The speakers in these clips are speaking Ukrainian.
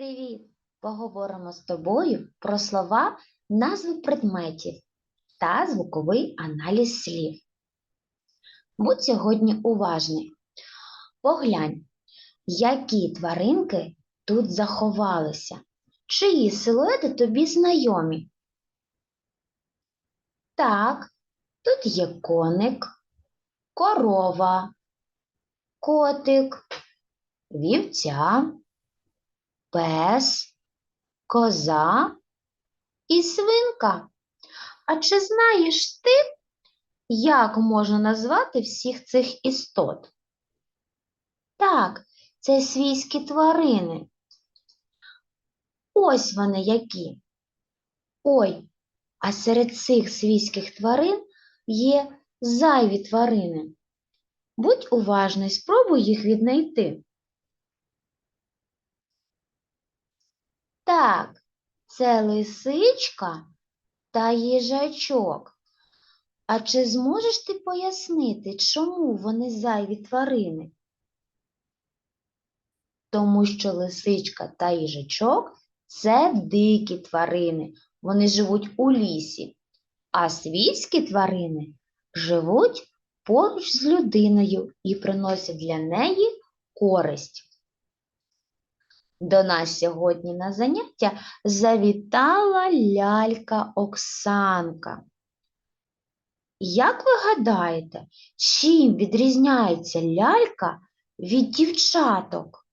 Привіт! Поговоримо з тобою про слова, назви предметів та звуковий аналіз слів. Будь сьогодні уважний. Поглянь, які тваринки тут заховалися, чиї силуети тобі знайомі. Так, тут є коник, корова, котик, вівця пес, коза і свинка. А чи знаєш ти, як можна назвати всіх цих істот? Так, це свійські тварини. Ось вони які. Ой, а серед цих свійських тварин є зайві тварини. Будь уважний, спробуй їх віднайти. Так, це лисичка та їжачок. А чи зможеш ти пояснити, чому вони зайві тварини? Тому що лисичка та їжачок це дикі тварини, вони живуть у лісі, а свійські тварини живуть поруч з людиною і приносять для неї користь. До нас сьогодні на заняття завітала лялька Оксанка. Як ви гадаєте, чим відрізняється лялька від дівчаток?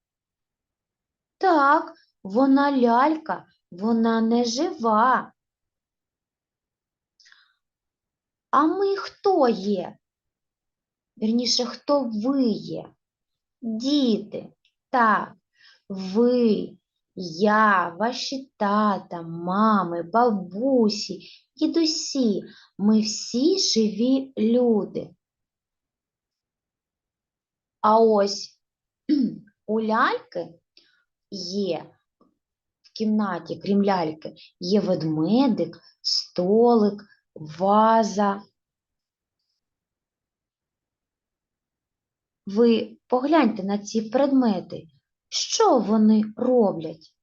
Так, вона лялька, вона не жива. А ми хто є? Вірніше, хто ви є? Діти, так. Ви, я, ваші тата, мами, бабусі, дідусі, ми всі живі люди. А ось у ляльки є в кімнаті, крім ляльки, є ведмедик, столик, ваза. Ви погляньте на ці предмети. Що вони роблять?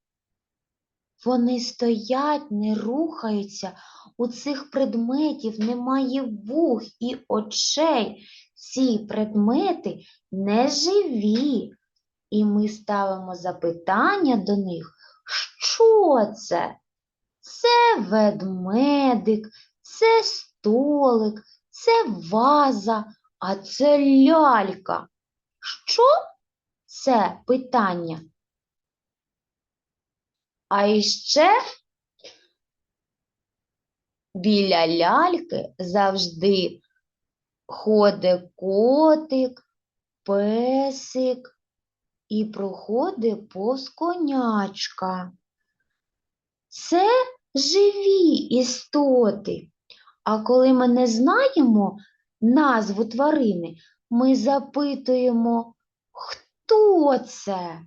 Вони стоять, не рухаються, у цих предметів немає вух і очей. Ці предмети не живі. І ми ставимо запитання до них, що це? Це ведмедик, це столик, це ваза, а це лялька. Що це питання. А іще біля ляльки завжди ходить котик, песик і проходить повз конячка. Це живі істоти. А коли ми не знаємо назву тварини, ми запитуємо, хто це?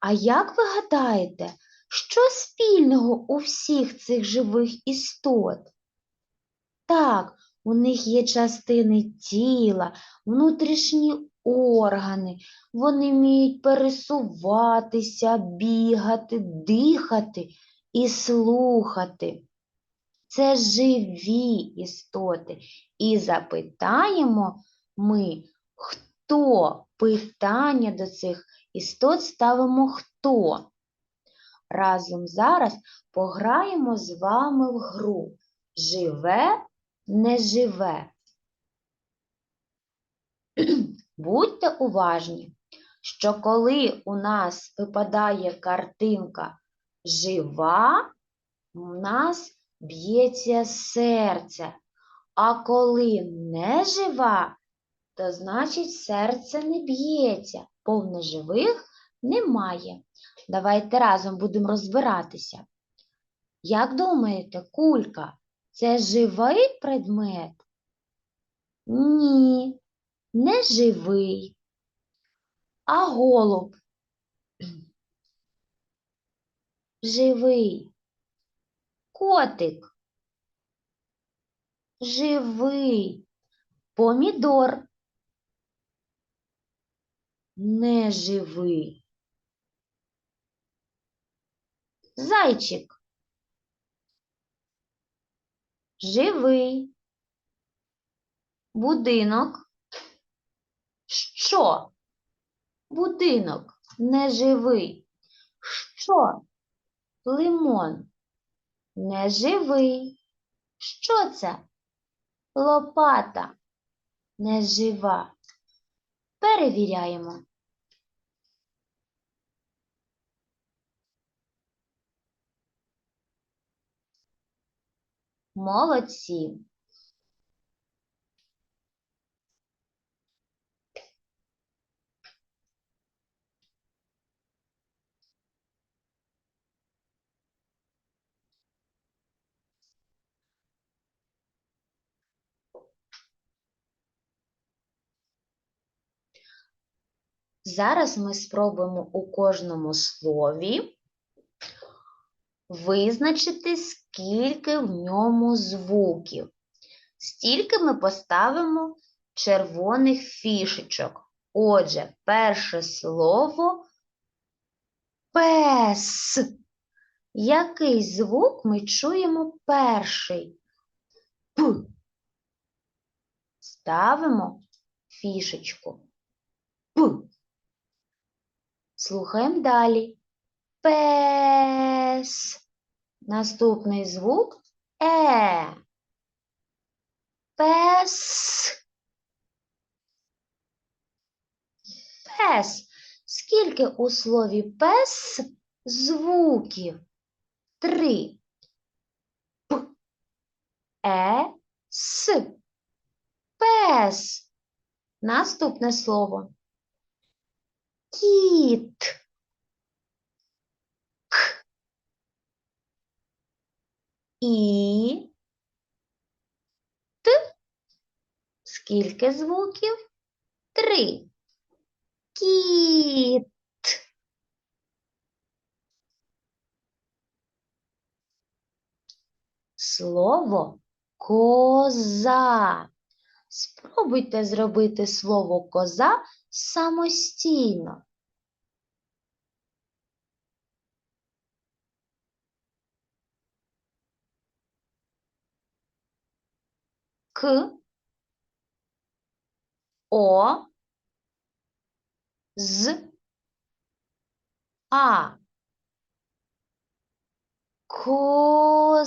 А як ви гадаєте, що спільного у всіх цих живих істот? Так, у них є частини тіла, внутрішні органи, вони вміють пересуватися, бігати, дихати і слухати. Це живі істоти. І запитаємо ми, хто питання до цих істот ставимо хто. Разом зараз пограємо з вами в гру Живе, не живе. Будьте уважні, що коли у нас випадає картинка жива, у нас б'ється серце, а коли не жива, то значить серце не б'ється, повноживих немає. Давайте разом будемо розбиратися. Як думаєте, кулька це живий предмет? Ні, не живий. А голуб? Живий. Котик. Живий. Помідор неживий. Зайчик. Живий. Будинок. Що? Будинок неживий. Що? Лимон. Неживий. Що це? Лопата. Нежива. Перевіряємо. Молодці. Зараз ми спробуємо у кожному слові визначити, скільки в ньому звуків. Стільки ми поставимо червоних фішечок. Отже, перше слово пес. Який звук ми чуємо перший? П. Ставимо фішечку. П. Слухаємо далі. Пес. Наступний звук Е. Пес. Пес. Скільки у слові пес звуків? Три. П. Е. С. Пес. Наступне слово. Кіт. К. І. Т. Скільки звуків? Три. Кіт. Слово коза. Спробуйте зробити слово коза самостійно. К, О, З, А. Коза.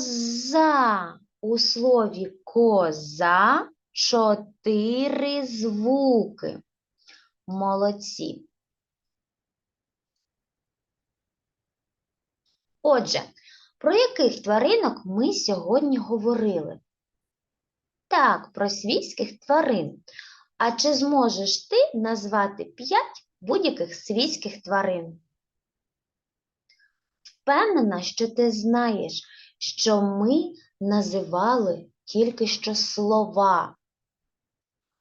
У слові коза чотири звуки. Молодці. Отже, про яких тваринок ми сьогодні говорили? Так, про свійських тварин. А чи зможеш ти назвати п'ять будь-яких свійських тварин? Впевнена, що ти знаєш, що ми називали тільки що слова,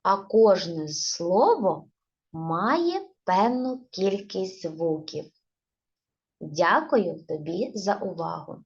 а кожне слово має певну кількість звуків. Дякую тобі за увагу!